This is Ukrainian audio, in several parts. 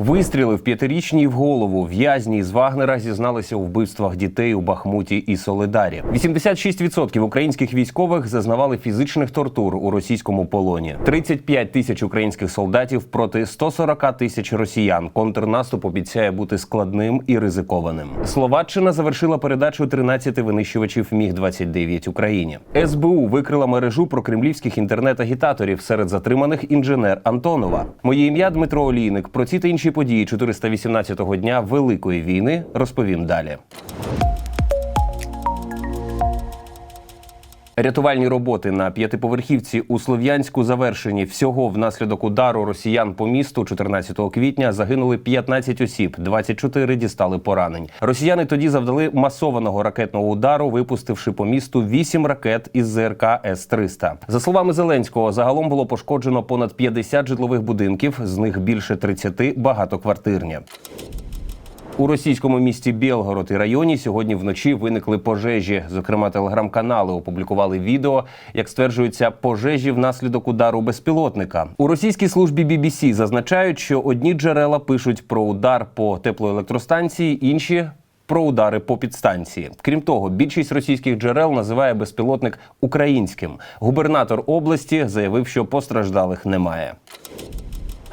Вистрілив п'ятирічній в голову. В'язні з Вагнера зізналися у вбивствах дітей у Бахмуті і Солидарі. 86% українських військових зазнавали фізичних тортур у російському полоні. 35 тисяч українських солдатів проти 140 тисяч росіян. Контрнаступ обіцяє бути складним і ризикованим. Словаччина завершила передачу 13 винищувачів Міг 29 Україні. СБУ викрила мережу прокремлівських інтернет-агітаторів серед затриманих інженер Антонова. Моє ім'я Дмитро Олійник. Про ці та інші події 418-го дня Великої війни розповім далі. Рятувальні роботи на п'ятиповерхівці у Слов'янську завершені. Всього внаслідок удару росіян по місту 14 квітня загинули 15 осіб, 24 дістали поранень. Росіяни тоді завдали масованого ракетного удару, випустивши по місту 8 ракет із ЗРК С-300. За словами Зеленського, загалом було пошкоджено понад 50 житлових будинків, з них більше 30 багатоквартирні. У російському місті Білгород і районі сьогодні вночі виникли пожежі. Зокрема, телеграм-канали опублікували відео, як стверджується, пожежі внаслідок удару безпілотника. У російській службі BBC зазначають, що одні джерела пишуть про удар по теплоелектростанції, інші. Про удари по підстанції. Крім того, більшість російських джерел називає безпілотник українським. Губернатор області заявив, що постраждалих немає.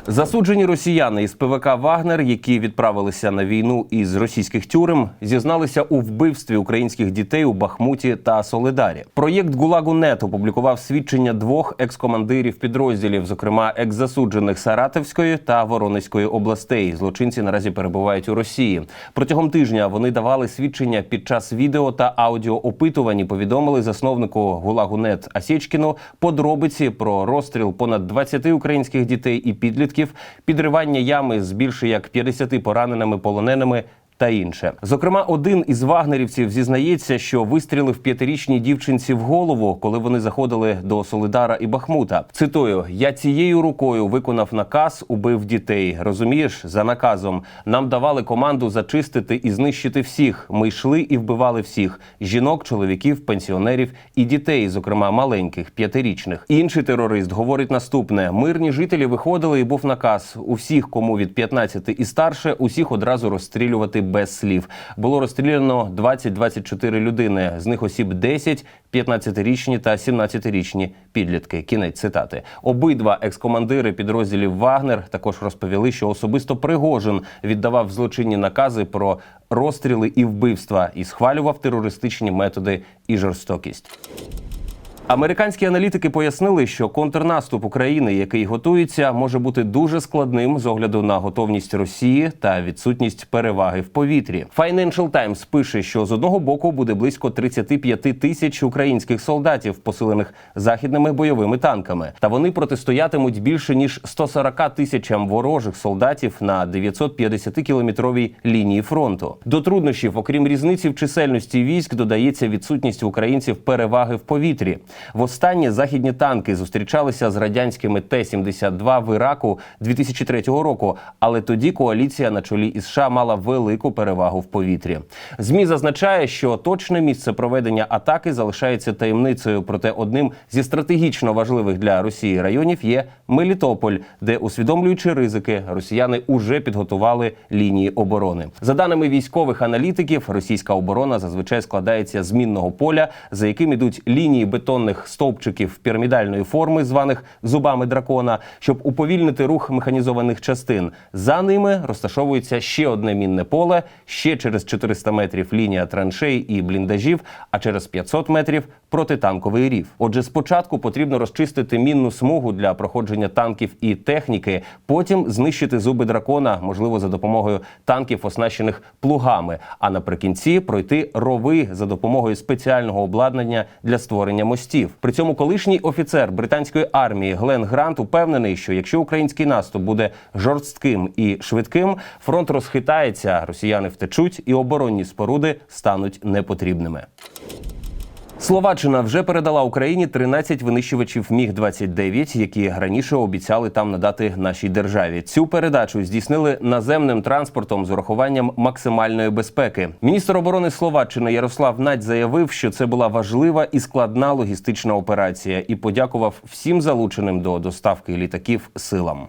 Засуджені росіяни із ПВК Вагнер, які відправилися на війну із російських тюрем, зізналися у вбивстві українських дітей у Бахмуті та Солидарі. Проєкт Гулагу Нет опублікував свідчення двох екс-командирів підрозділів, зокрема екс-засуджених Саратовської та Воронезької областей. Злочинці наразі перебувають у Росії. Протягом тижня вони давали свідчення під час відео та аудіоопитувань. Повідомили засновнику Гулагу Нет Асєчкіну подробиці про розстріл понад 20 українських дітей і підлітків, підривання ями з більше як 50 пораненими полоненими. Та інше, зокрема, один із вагнерівців зізнається, що вистрілив п'ятирічній дівчинці в голову, коли вони заходили до Солидара і Бахмута. Цитую: я цією рукою виконав наказ, убив дітей. Розумієш, за наказом нам давали команду зачистити і знищити всіх. Ми йшли і вбивали всіх: жінок, чоловіків, пенсіонерів і дітей, зокрема маленьких, п'ятирічних. Інший терорист говорить наступне: мирні жителі виходили, і був наказ у всіх, кому від 15 і старше, усіх одразу розстрілювати без слів. Було розстріляно 20-24 людини. З них осіб 10, 15-річні та 17-річні підлітки. Кінець цитати. Обидва екскомандири підрозділів Вагнер також розповіли, що особисто Пригожин віддавав злочинні накази про розстріли і вбивства і схвалював терористичні методи і жорстокість. Американські аналітики пояснили, що контрнаступ України, який готується, може бути дуже складним з огляду на готовність Росії та відсутність переваги в повітрі. Financial Times пише, що з одного боку буде близько 35 тисяч українських солдатів, посилених західними бойовими танками, та вони протистоятимуть більше ніж 140 тисячам ворожих солдатів на 950 кілометровій лінії фронту. До труднощів, окрім різниці в чисельності військ, додається відсутність українців переваги в повітрі. Востаннє західні танки зустрічалися з радянськими Т-72 в Іраку 2003 року, але тоді коаліція на чолі із США мала велику перевагу в повітрі. Змі зазначає, що точне місце проведення атаки залишається таємницею. Проте одним зі стратегічно важливих для Росії районів є Мелітополь, де, усвідомлюючи ризики, росіяни уже підготували лінії оборони. За даними військових аналітиків, російська оборона зазвичай складається з мінного поля, за яким ідуть лінії бетонних стовпчиків пірамідальної форми, званих зубами дракона, щоб уповільнити рух механізованих частин. За ними розташовується ще одне мінне поле, ще через 400 метрів лінія траншей і бліндажів, а через 500 метрів протитанковий рів. Отже, спочатку потрібно розчистити мінну смугу для проходження танків і техніки, потім знищити зуби дракона, можливо, за допомогою танків, оснащених плугами. А наприкінці пройти рови за допомогою спеціального обладнання для створення мостів. При цьому колишній офіцер британської армії Глен Грант упевнений, що якщо український наступ буде жорстким і швидким, фронт розхитається, росіяни втечуть, і оборонні споруди стануть непотрібними. Словаччина вже передала Україні 13 винищувачів Міг 29 які раніше обіцяли там надати нашій державі. Цю передачу здійснили наземним транспортом з урахуванням максимальної безпеки. Міністр оборони Словаччини Ярослав Надь заявив, що це була важлива і складна логістична операція, і подякував всім залученим до доставки літаків силам.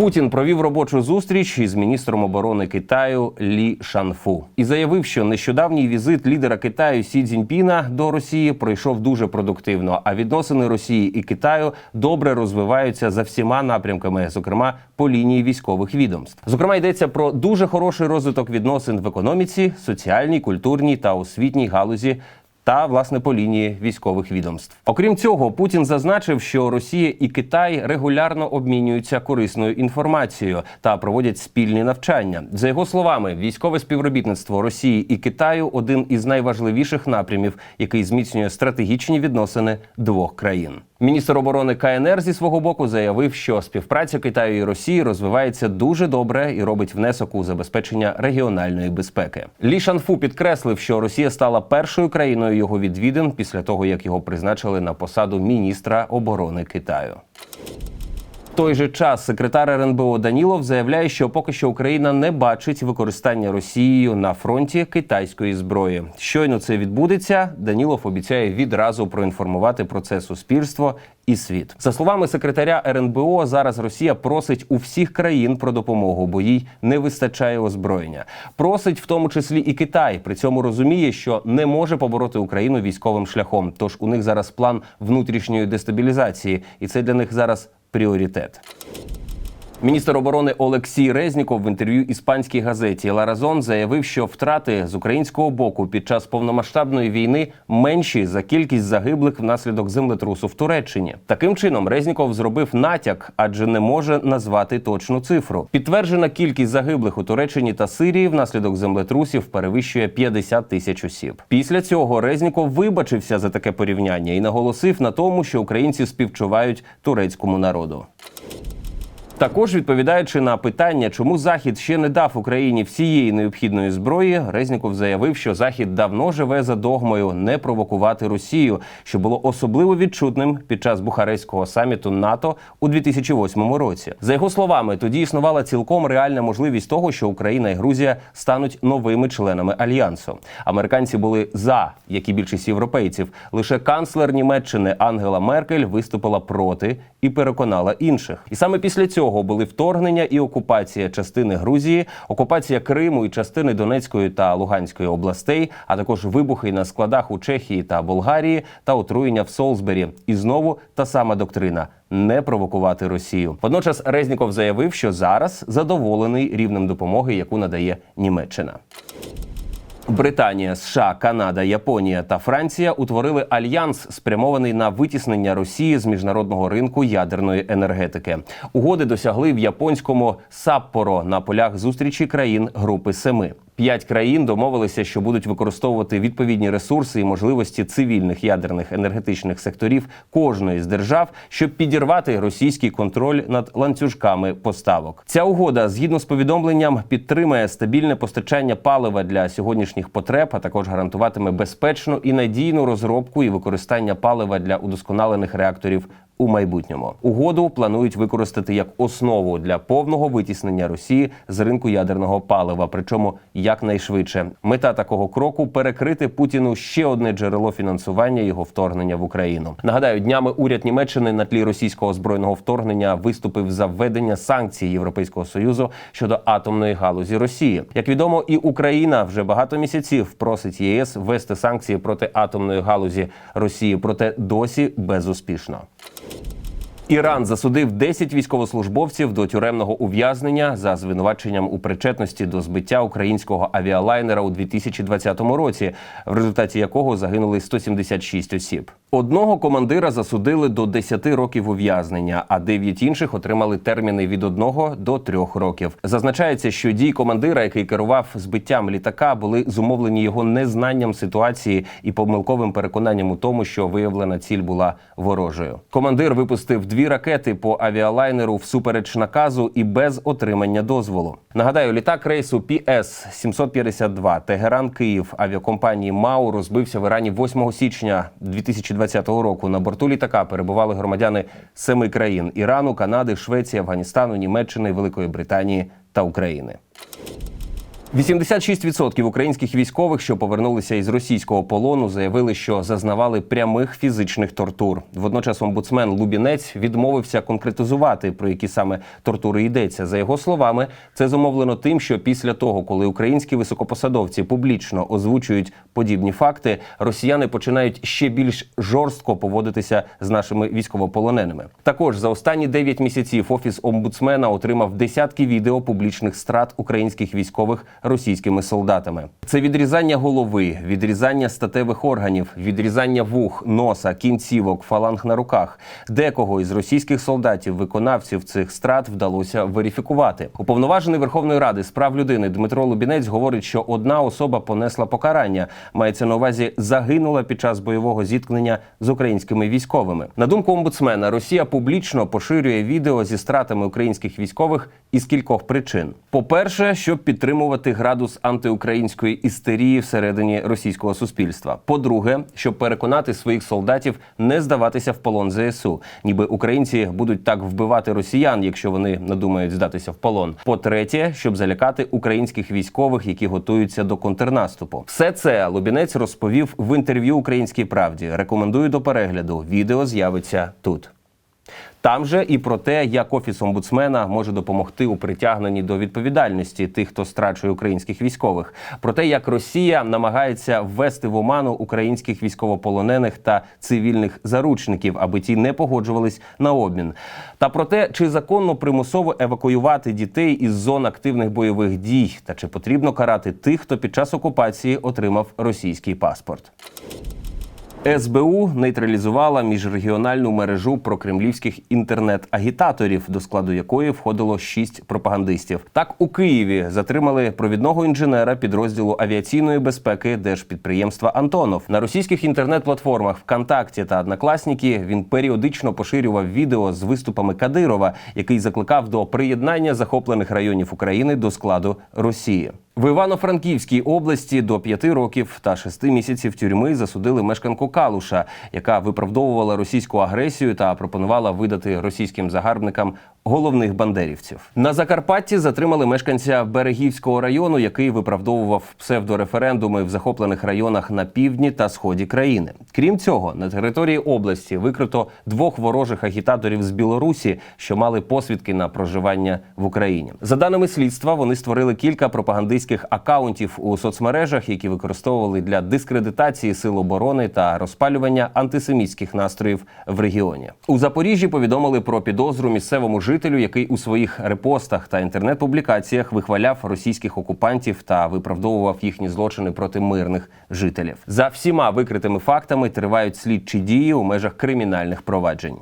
Путін провів робочу зустріч із міністром оборони Китаю Лі Шанфу і заявив, що нещодавній візит лідера Китаю Сі Цзіньпіна до Росії пройшов дуже продуктивно. А відносини Росії і Китаю добре розвиваються за всіма напрямками, зокрема по лінії військових відомств. Зокрема, йдеться про дуже хороший розвиток відносин в економіці, соціальній, культурній та освітній галузі та власне по лінії військових відомств. Окрім цього, Путін зазначив, що Росія і Китай регулярно обмінюються корисною інформацією та проводять спільні навчання. За його словами, військове співробітництво Росії і Китаю один із найважливіших напрямів, який зміцнює стратегічні відносини двох країн. Міністр оборони КНР зі свого боку заявив, що співпраця Китаю і Росії розвивається дуже добре і робить внесок у забезпечення регіональної безпеки. Лі Шанфу підкреслив, що Росія стала першою країною його відвідин після того, як його призначили на посаду міністра оборони Китаю. Той же час секретар РНБО Данілов заявляє, що поки що Україна не бачить використання Росією на фронті китайської зброї. Щойно це відбудеться. Данілов обіцяє відразу проінформувати про це суспільство і світ. За словами секретаря РНБО, зараз Росія просить у всіх країн про допомогу, бо їй не вистачає озброєння. Просить в тому числі і Китай. При цьому розуміє, що не може побороти Україну військовим шляхом. Тож у них зараз план внутрішньої дестабілізації, і це для них зараз пріоритет. Міністр оборони Олексій Резніков в інтерв'ю іспанській газеті Ларазон заявив, що втрати з українського боку під час повномасштабної війни менші за кількість загиблих внаслідок землетрусу в Туреччині. Таким чином Резніков зробив натяк, адже не може назвати точну цифру. Підтверджена кількість загиблих у Туреччині та Сирії внаслідок землетрусів перевищує 50 тисяч осіб. Після цього Резніков вибачився за таке порівняння і наголосив на тому, що українці співчувають турецькому народу. Також відповідаючи на питання, чому Захід ще не дав Україні всієї необхідної зброї, Резніков заявив, що Захід давно живе за догмою не провокувати Росію, що було особливо відчутним під час Бухарестського саміту НАТО у 2008 році. За його словами, тоді існувала цілком реальна можливість того, що Україна і Грузія стануть новими членами альянсу. Американці були за, як і більшість європейців. Лише канцлер Німеччини Ангела Меркель виступила проти і переконала інших. І саме після цього були вторгнення і окупація частини Грузії, окупація Криму і частини Донецької та Луганської областей, а також вибухи на складах у Чехії та Болгарії та отруєння в Солсбері. І знову та сама доктрина. Не провокувати Росію. Водночас Резніков заявив, що зараз задоволений рівнем допомоги, яку надає Німеччина. Британія, США, Канада, Японія та Франція утворили альянс, спрямований на витіснення Росії з міжнародного ринку ядерної енергетики. Угоди досягли в японському Саппоро на полях зустрічі країн Групи Семи. П'ять країн домовилися, що будуть використовувати відповідні ресурси і можливості цивільних ядерних енергетичних секторів кожної з держав, щоб підірвати російський контроль над ланцюжками поставок. Ця угода, згідно з повідомленням, підтримає стабільне постачання палива для сьогоднішніх потреб, а також гарантуватиме безпечну і надійну розробку і використання палива для удосконалених реакторів у майбутньому. Угоду планують використати як основу для повного витіснення Росії з ринку ядерного палива, причому якнайшвидше. Мета такого кроку перекрити Путіну ще одне джерело фінансування його вторгнення в Україну. Нагадаю, днями уряд Німеччини на тлі російського збройного вторгнення виступив за введення санкцій Європейського союзу щодо атомної галузі Росії. Як відомо, і Україна вже багато місяців просить ЄС ввести санкції проти атомної галузі Росії, проте досі безуспішно. Іран засудив 10 військовослужбовців до тюремного ув'язнення за звинуваченням у причетності до збиття українського авіалайнера у 2020 році, в результаті якого загинули 176 осіб. Одного командира засудили до 10 років ув'язнення, а 9 інших отримали терміни від 1 до 3 років. Зазначається, що дії командира, який керував збиттям літака, були зумовлені його незнанням ситуації і помилковим переконанням у тому, що виявлена ціль була ворожою. Командир випустив дві ракети по авіалайнеру всупереч наказу і без отримання дозволу. Нагадаю, літак рейсу PS 752 Тегеран Київ авіакомпанії МАУ розбився в Ірані 8 січня 2020 року. На борту літака перебували громадяни семи країн: Ірану, Канади, Швеції, Афганістану, Німеччини, Великої Британії та України. 86% українських військових, що повернулися із російського полону, заявили, що зазнавали прямих фізичних тортур. Водночас омбудсмен Лубінець відмовився конкретизувати про які саме тортури йдеться. За його словами, це зумовлено тим, що після того, коли українські високопосадовці публічно озвучують подібні факти, росіяни починають ще більш жорстко поводитися з нашими військовополоненими. Також за останні 9 місяців офіс омбудсмена отримав десятки відео публічних страт українських військових російськими солдатами. Це відрізання голови, відрізання статевих органів, відрізання вух, носа, кінцівок, фаланг на руках. Декого із російських солдатів, виконавців цих страт вдалося верифікувати. Уповноважений Верховної Ради з прав людини Дмитро Лубінець говорить, що одна особа понесла покарання. Мається на увазі загинула під час бойового зіткнення з українськими військовими. На думку омбудсмена, Росія публічно поширює відео зі стратами українських військових із кількох причин: по-перше, щоб підтримувати градус антиукраїнської істерії всередині російського суспільства. По-друге, щоб переконати своїх солдатів не здаватися в полон ЗСУ, ніби українці будуть так вбивати росіян, якщо вони надумають здатися в полон. По-третє, щоб залякати українських військових, які готуються до контрнаступу. Все це Лубінець розповів в інтерв'ю Українській правді. Рекомендую до перегляду. Відео з'явиться тут. Там же і про те, як офіс омбудсмена може допомогти у притягненні до відповідальності тих, хто страчує українських військових, про те, як Росія намагається ввести в оману українських військовополонених та цивільних заручників, аби ті не погоджувались на обмін, та про те, чи законно примусово евакуювати дітей із зон активних бойових дій, та чи потрібно карати тих, хто під час окупації отримав російський паспорт. СБУ нейтралізувала міжрегіональну мережу прокремлівських інтернет-агітаторів, до складу якої входило шість пропагандистів. Так у Києві затримали провідного інженера підрозділу авіаційної безпеки держпідприємства Антонов на російських інтернет-платформах ВКонтакті та Однокласники. Він періодично поширював відео з виступами Кадирова, який закликав до приєднання захоплених районів України до складу Росії. В Івано-Франківській області до п'яти років та шести місяців тюрми засудили мешканку Калуша, яка виправдовувала російську агресію та пропонувала видати російським загарбникам головних бандерівців. На Закарпатті затримали мешканця Берегівського району, який виправдовував псевдореферендуми в захоплених районах на півдні та сході країни. Крім цього, на території області викрито двох ворожих агітаторів з Білорусі, що мали посвідки на проживання в Україні. За даними слідства, вони створили кілька пропагандистських акаунтів у соцмережах, які використовували для дискредитації сил оборони та розпалювання антисемітських настроїв в регіоні. У Запоріжжі повідомили про підозру місцевому жителю, який у своїх репостах та інтернет-публікаціях вихваляв російських окупантів та виправдовував їхні злочини проти мирних жителів. За всіма викритими фактами тривають слідчі дії у межах кримінальних проваджень.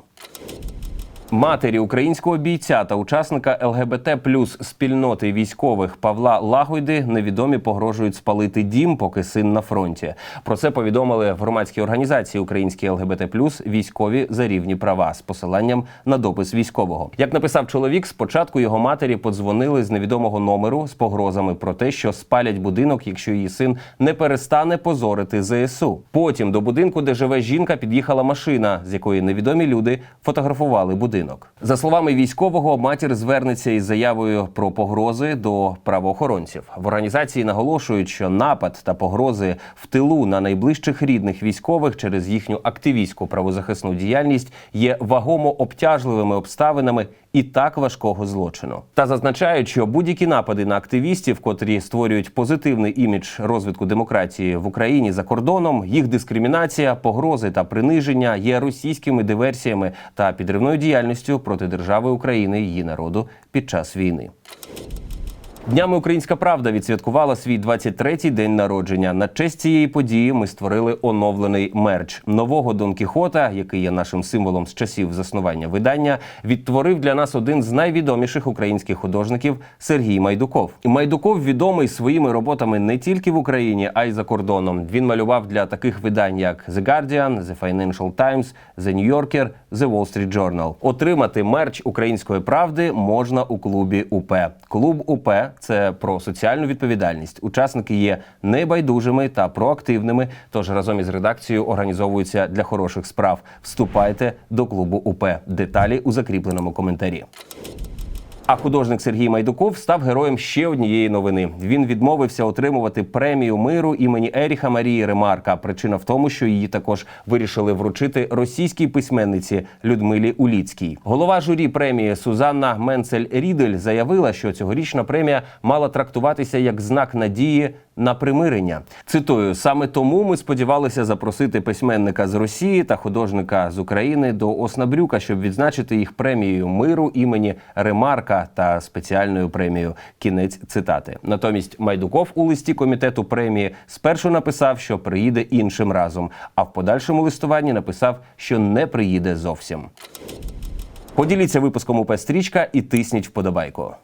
Матері українського бійця та учасника ЛГБТ плюс спільноти військових Павла Лагойди невідомі погрожують спалити дім, поки син на фронті. Про це повідомили в громадській організації Українські ЛГБТ плюс військові за рівні права з посиланням на допис військового. Як написав чоловік, спочатку його матері подзвонили з невідомого номеру з погрозами про те, що спалять будинок, якщо її син не перестане позорити ЗСУ. Потім до будинку, де живе жінка, під'їхала машина, з якої невідомі люди фотографували будинок. За словами військового, матір звернеться із заявою про погрози до правоохоронців. В організації наголошують, що напад та погрози в тилу на найближчих рідних військових через їхню активістську правозахисну діяльність є вагомо обтяжливими обставинами і так важкого злочину. Та зазначають, що будь-які напади на активістів, котрі створюють позитивний імідж розвитку демократії в Україні за кордоном, їх дискримінація, погрози та приниження є російськими диверсіями та підривною діяльністю проти держави України і її народу під час війни. Днями Українська Правда відсвяткувала свій 23-й день народження. На честь цієї події ми створили оновлений мерч нового Дон Кіхота, який є нашим символом з часів заснування видання. Відтворив для нас один з найвідоміших українських художників Сергій Майдуков. Майдуков відомий своїми роботами не тільки в Україні, а й за кордоном. Він малював для таких видань, як The Guardian, The Financial Times, The New Yorker, The Wall Street Journal. Отримати мерч української правди можна у клубі УП. Клуб УП це про соціальну відповідальність. Учасники є небайдужими та проактивними. Тож разом із редакцією організовуються для хороших справ. Вступайте до клубу УП. Деталі у закріпленому коментарі. А художник Сергій Майдуков став героєм ще однієї новини. Він відмовився отримувати премію миру імені Еріха Марії Ремарка. Причина в тому, що її також вирішили вручити російській письменниці Людмилі Уліцькій. Голова журі премії Сузанна Менцель Рідель заявила, що цьогорічна премія мала трактуватися як знак надії на примирення. Цитую: саме тому ми сподівалися запросити письменника з Росії та художника з України до Оснабрюка, щоб відзначити їх премією миру імені Ремарка та спеціальною премією. Кінець цитати. Натомість Майдуков у листі комітету премії спершу написав, що приїде іншим разом, а в подальшому листуванні написав, що не приїде зовсім. Поділіться випуском УП Стрічка і тисніть вподобайку.